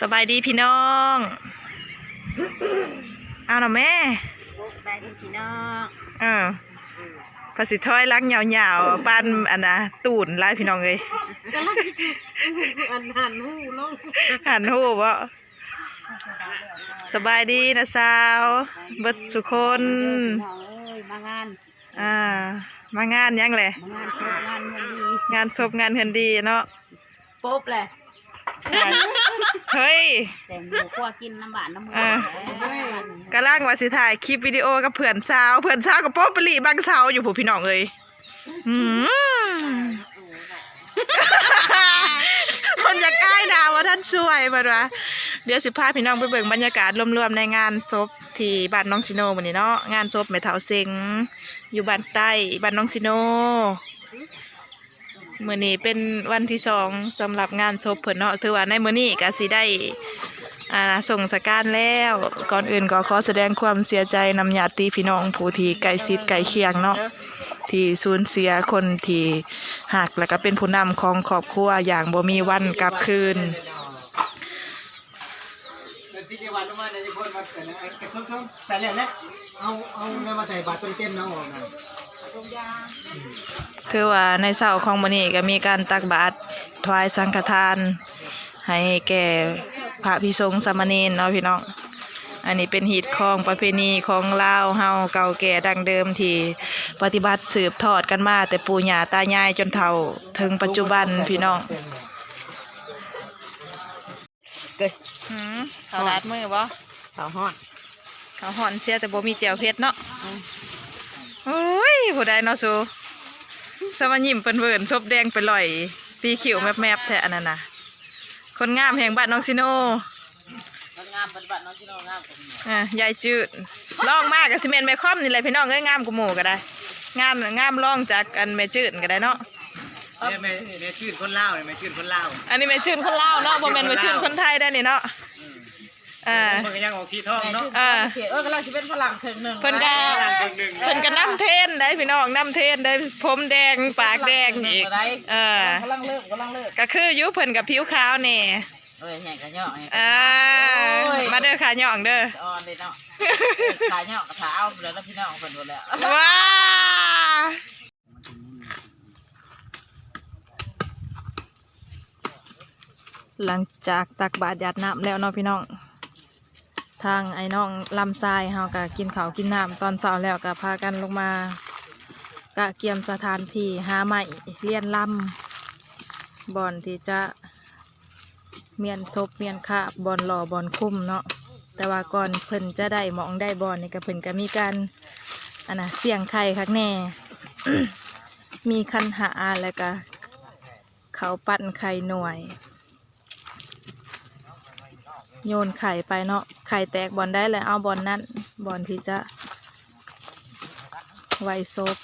สบายดีพี่น้อง เอาหน่ะแม่ไปดีพี่น้องเออภาษีถ้อยลักยาวๆปั้นอันนะตูนไล่พี่น้องเลยอันหันหูลงหันหูบ่สบายดีนะสาวเบิดสุคนน้องเอ้ยมางานอ่ามางานยังแหละมางานโชว์งานเงินดีงานศพงานเฮือนดีเนาะปุ๊บเลย เฮ้ย แต่งหมูคั่วกินน้ำหวานน้ำมันอ่ากำลังว่าสิถ่ายคลิปวิดีโอกับเพื่อนสาว เพื่อนสาวกับโป๊ปปลีบางเสาอยู่ผู้พี่น้องเอ้ยอืมคนอยากใกล้ดาวว่าท่านสวยบ่ดวะเดี๋ยวสิพาพี่น้องไปเบิ่งบรรยากาศรวมๆในงานศพที่บ้านน้องซิโนมื้อนี้เนาะงานศพแม่เฒ่าเซ็งอยู่บ้านใต้บ้านน้องซิโน มื้อนี้เป็นวันที่สองสำหรับงานศพเพิ่นเนาะถือว่าในมื้อนี้ก็สิได้อ่าส่งสการแล้ว ก่อนอื่นก็ขอแสดงความเสียใจนำญาติพี่น้องผู้ที่ใกล้ชิดใกล้เคียงเนาะที่สูญเสียคนที่หักแล้วก็เป็นผู้นำของครอบครัวอย่างบ่มีวันกลับคืน เป็นสิ่งที่วันลงมาในที่คนมาเกิดนะกระทบทงแต่แล้วแหละเอาเอาเงินมาใส่บาตรตัวเต็มนะออกนะ ถือว่าในเสาร์ของมื้อนี้ก็มีการตักบาตรถวายสังฆทาน ให้แก่พระภิสงฆ์สามเณรเนาะพี่น้อง อันนี้เป็นหีดของประเพณีของลาวเฮาเก่าแก่ดั้งเดิมที่ปฏิบัติสืบทอดกันมา แต่ปู่ย่าตายายจนเฒ่าถึงปัจจุบันพี่น้องเกิดหืมเขาลาดมือบ่เขาฮอดเขาห่อนเสียแต่บ่มีแจวเพชรเนาะโอ้ย ผู้ใดเนาะสูสมายิ้มเปิ้นเวิร์นซบแดงไปลอย ตีขิวแมบๆแท้อันนั้นน่ะคนงามแห่งบ้านน้องซิโนมันงามปฏิบัติน้องที่น้องงามผมอะยายจืดลองมากกับซีเมนต์แม่คอมนี่แหละพี่น้องเอ้ยงามกูหมู่ก็ได้ งามงามลองจากอันแม่จืดก็ได้เนาะ เนี่ยแม่แม่ชื่นคนเล่าวเนี่ยแม่ชื่นคนเล่าวอันนี้แม่จืดคนลาวเนาะบ่แม่นแม่จืดคนไทยได้นี่เนาะ อ่ามันก็ยังออกชีทองเนาะอ่าเขียนว่ากำลังจะเป็นฝรั่งเพิ่งหนึ่งเพิ่นก็เพิ่งหนึ่งเพิ่นก็น้ำเทนได้พี่น้องน้ำเทนได้ผมแดงปากแดงอีกเออกำลังเลิกกำลังเลิกก็คืออยุเพิ่นกับผิวขาวนี่เอ้ยแห่งกันเหยาะอ่ามาเด้อค่ะย่องเด้ออ่อนเลยเนาะขาเหยาะขาเอาเลยแล้วพี่น้องคนหมดแล้วว้าหลังจากตักบาตรหยาดน้ำแล้วเนาะพี่น้อง ทางไอ้น้องลำทรายเฮาก็กินข้าวกินน้ำตอนเช้าแล้วก็พากันลงมากะเกียมสถานที่หาใหม่เรียนลำบอนที่จะเมียนศพเมียนคาบบอนหล่อบอนคุ้มเนาะแต่ว่าก่อนเพิ่นจะได้หมองได้บอนนี่ก็เพิ่นก็มีการอันน่ะเสี่ยงไข่คักแน่ มีคันหาแล้วก็เขาปั้นไข่หน่วย โยนไข่ไปเนาะไข่แตกบอลได้เลยเอาบอลนั้นบอลที่จะไวซบ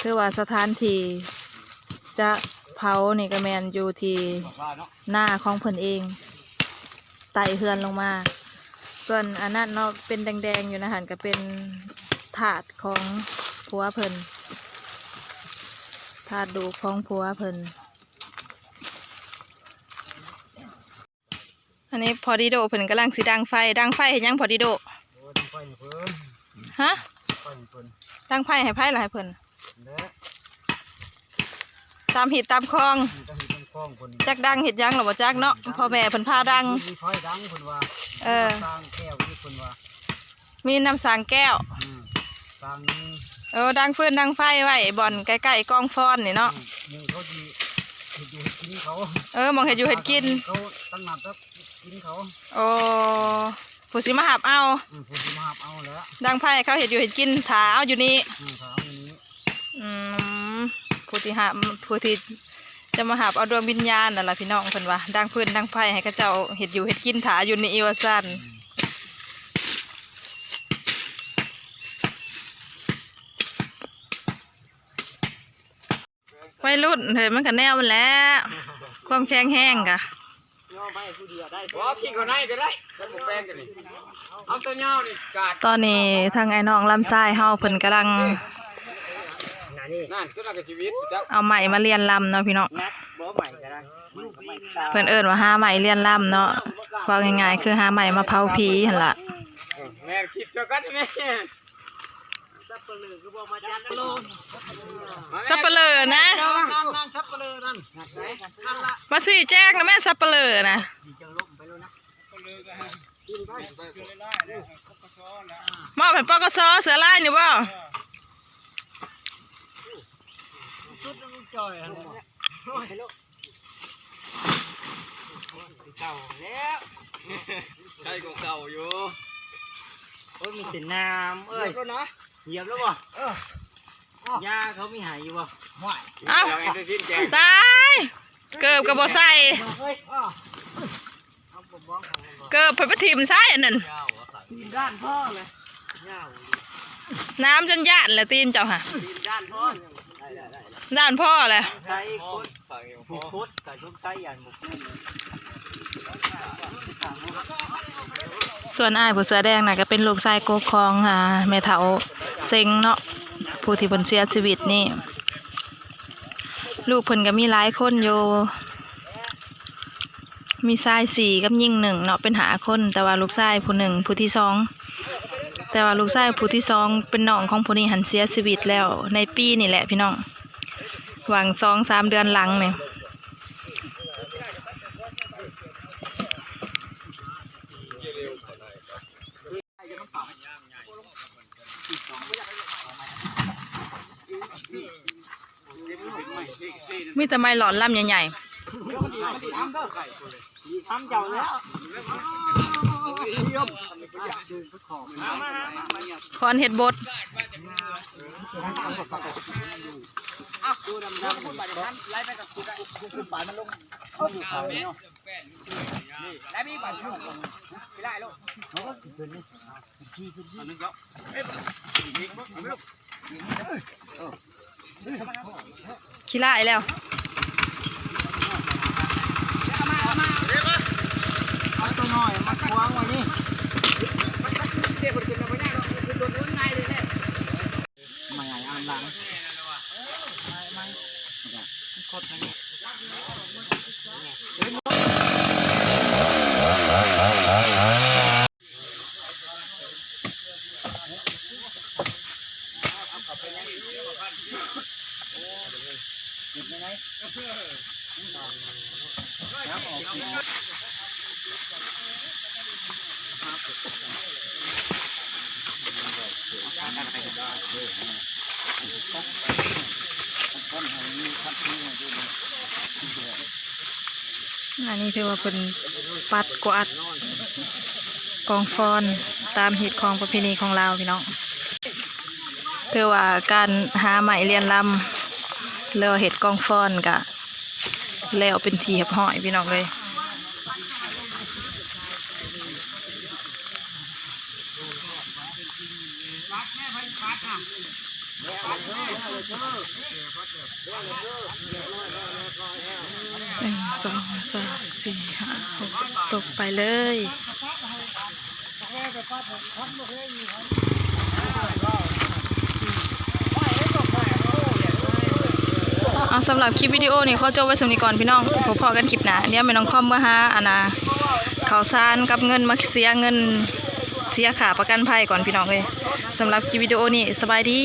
คือว่าสถานที่จะเผานี่ก็แมนอยู่ที่หน้าของเพิ่นเองไต่เฮือนลงมา ส่วนอันนั้นเนาะเป็นแดงๆอยู่นะหันก็เป็นถาดของผัวเพิ่นถาดดูของผัวเพิ่น อันนี้พอดีโดเพิ่นกำลังสิดังไฟดังไฟเห็นยังพอดีโดโอ้ต้องไฟเพิ่มฮะไฟเพิ่มดังไฟให้ไพ่หรือให้เพิ่นและตามหิดตามคลองมีต้องมีต้องคล้องคนจักดังเห็ดหยังหรอบ่จักเนาะพ่อแม่เพิ่นพาดัง มีไฟดังคนว่าเออ สร้างแก้วที่คนว่ามีน้ำสางแก้ว อืมสร้างนี้เออดังฟืนดังไฟไว้บ่อนใกล้ๆกองฟอนนี่เนาะหมูเขาดีเห็ดอยู่เห็ดกินเขาเออมองเห็ดอยู่เห็ดกิน เขาตั้งหนักแล้ว กินเขาโอ้ผู้สิมาหับเอา อืมผมจะมาหาเอาแล้วดังไฟเขาเห็ดอยู่เห็ดกินถาเอาอยู่นี่อืมถามอย่างนี้อืมผู้ที่หับผู้ที่จะมาหับเอาดวงวิญญาณนั่นล่ะพี่น้องเพิ่นว่าดังฟืนดังไฟให้เขาเจ้าเห็ดอยู่เห็ดกินถาอยู่นี่ว่าซั่นวัยรุ่นเฮ้ยมันก็แนวมันแหล้วความแข็งแห้งกะ ว้าขี้ก็ได้ก็ได้แล้วผมแป้งกันนี่เอาตัวเงานี่กาดตอนนี้ทางไอ้น้องลำไส้เฮาเพิ่นกำลังนี่นั่นก็น่าจะชีวิตจักเอาใหม่มาเรียนลำเนาะพี่น้องนักบ่ใหม่ก็ได้ก็ไม่ตาเพิ่นเอิ้นว่าหาใหม่เรียนลำเนาะว่าง่ายๆคือหาใหม่มาเผาผีหั่นล่ะแม่คิดเจ้ากันแม่ ซับเปลือคือบ่มาจัดโลนสับเปลือนะ นั่นนั่นซับเปลือนั่นนั่นละมาสิแจ้งนะแม่สับเปลือนะจะลงไปแล้วนะมอบให้ปกสเสือลายนี่บ่สุดมันจ่อยอะไรโอ้ยลูกเก่าแล้วใช่ของเก่าอยู่โอ้ยมีแต่น้ำเอ้ยแล้วนะ เหยียบแล้วบ่เออยาเขามีหายอยู่บ่ห่วยเอ้า เราเอ็นเตอร์ทินแจงตาย เกิบกับบ่ใส่เฮ้ยอ้อเอาบ่บ้องของมันบ่เกิบไปประทิมใส่อันนั้นตีนด้านพ่อเลยยาวน้ำจนย่านแล้วตีนเจ้าค่ะตีนด้านพ่อได้ได้ได้ด้านพ่อแหละใช้คนฝั่งอยู่ผูกพุทธกับชุกใช้ยันบุก ส่วนอ้ายผู้เสื้อแดงน่ะก็เป็นลูกชายโกคองอ่าแม่เฒ่าเซ็งเนาะผู้ที่เพิ่นเสียชีวิตนี่ ลูกเพิ่นก็มีหลายคนอยู่มีชายสี่กับหญิงหนึ่งเนาะเป็นหาคน แต่ว่าลูกชายผู้หนึ่งผู้ที่สองแต่ว่าลูกชายผู้ที่สองเป็นน้องของผู้นี้หันเสียชีวิตแล้ว ในปีนี่แหละพี่น้องหวังสองสามเดือนหลังเนี่ย มีแต่ไม้หลอนลำใหญ่ๆทำเจ้าแล้วคอนเห็ดบด ขาวเนาะแล้วมีบัตรลูกไม่ได้ลูกเขาก็ขึ้นนี่ขี้ขึ้นนี่ขี้ร้ายแล้วเอาตัวน้อยมาควางไว้นี่เด็กคนขึ้นมาไม่ได้หรอกคือโดนนู้นไงเลยเนี่ยมาใหญ่อ่านหลัง อันนี้ถือว่าเป็นปัดกวาดกองฟอนตามฮิตของประเพณีของเราพี่น้องถือว่าการหาใหม่เรียนลำแล้วเห็ดกองฟอนกะแล้วเป็นทีเรียบห้อยพี่น้องเลย หนึ่งสองสามสี่ห้าหกตกไปเลยเอาสำหรับคลิปวิดีโอนี้เขาจบไว้สำนีก่อนพี่น้องพบพอกันคลิปหน้าเดี๋ยวไม่น้องคอมเมื่อหาอานาเขาวสารกับเงินมาเสียเงิน เสียขาประกันภัยก่อนพี่น้องเลยสำหรับคลิปวิดีโอนี้สบายดี